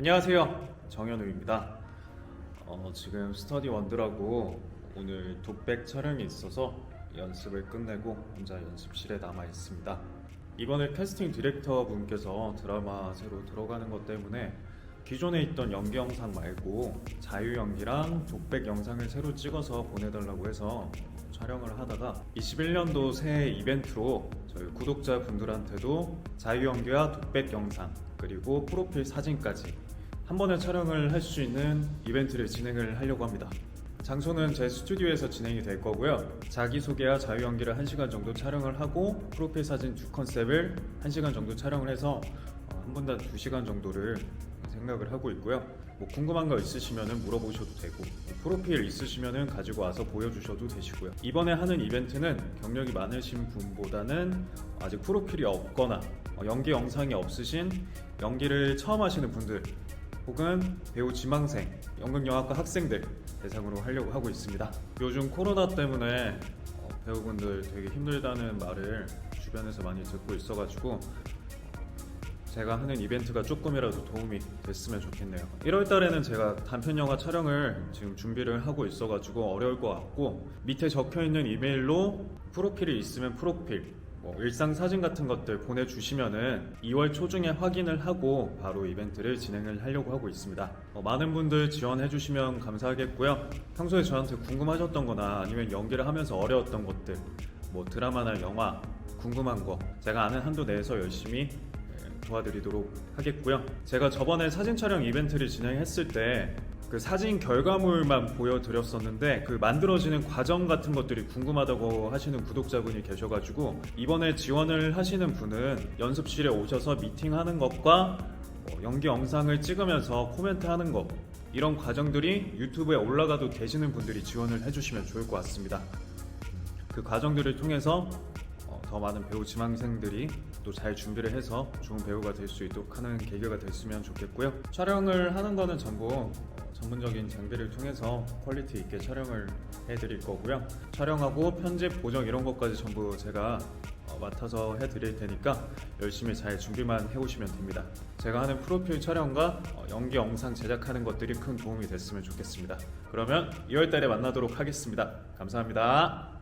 안녕하세요. 정현우입니다. 어, 지금 스터디 원드라고 오늘 독백 촬영이 있어서 연습을 끝내고 혼자 연습실에 남아 있습니다. 이번에 캐스팅 디렉터 분께서 드라마 새로 들어가는 것 때문에 기존에 있던 연기 영상 말고 자유 연기랑 독백 영상을 새로 찍어서 보내달라고 해서 촬영을 하다가 21년도 새해 이벤트로 저희 구독자분들한테도 자유 연기와 독백 영상 그리고 프로필 사진까지 한 번에 촬영을 할 수 있는 이벤트를 진행을 하려고 합니다. 장소는 제 스튜디오에서 진행이 될 거고요. 자기소개와 자유연기를 1시간 정도 촬영을 하고 프로필 사진 두 컨셉을 1시간 정도 촬영을 해서 어, 한 분당 2시간 정도를 생각을 하고 있고요. 뭐 궁금한 거 있으시면 물어보셔도 되고 뭐 프로필 있으시면 가지고 와서 보여주셔도 되시고요. 이번에 하는 이벤트는 경력이 많으신 분보다는 아직 프로필이 없거나 어, 연기 영상이 없으신 연기를 처음 하시는 분들 혹은 배우 지망생, 연극영화과 학생들 대상으로 하려고 하고 있습니다. 요즘 코로나 때문에 어, 배우분들 되게 힘들다는 말을 주변에서 많이 듣고 있어가지고 제가 하는 이벤트가 조금이라도 도움이 됐으면 좋겠네요. 1월 달에는 제가 단편 영화 촬영을 지금 준비를 하고 있어가지고 어려울 것 같고 밑에 적혀 있는 이메일로 프로필이 있으면 프로필, 뭐 일상 사진 같은 것들 보내주시면은 2월 초중에 확인을 하고 바로 이벤트를 진행을 하려고 하고 있습니다. 어, 많은 분들 지원해주시면 감사하겠고요. 평소에 저한테 궁금하셨던 거나 아니면 연기를 하면서 어려웠던 것들, 뭐 드라마나 영화 궁금한 거 제가 아는 한도 내에서 열심히 예, 도와드리도록 하겠고요. 제가 저번에 사진 촬영 이벤트를 진행했을 때 그 사진 결과물만 보여드렸었는데 그 만들어지는 과정 같은 것들이 궁금하다고 하시는 구독자분이 계셔가지고 이번에 지원을 하시는 분은 연습실에 오셔서 미팅하는 것과 뭐 연기 영상을 찍으면서 코멘트 하는 것 이런 과정들이 유튜브에 올라가도 되시는 분들이 지원을 해주시면 좋을 것 같습니다. 그 과정들을 통해서 어, 더 많은 배우 지망생들이 또 잘 준비를 해서 좋은 배우가 될 수 있도록 하는 계기가 됐으면 좋겠고요. 촬영을 하는 거는 전부 어, 전문적인 장비를 통해서 퀄리티 있게 촬영을 해드릴 거고요. 촬영하고 편집, 보정 이런 것까지 전부 제가 어, 맡아서 해드릴 테니까 열심히 잘 준비만 해오시면 됩니다. 제가 하는 프로필 촬영과 어, 연기 영상 제작하는 것들이 큰 도움이 됐으면 좋겠습니다. 그러면 2월달에 만나도록 하겠습니다. 감사합니다.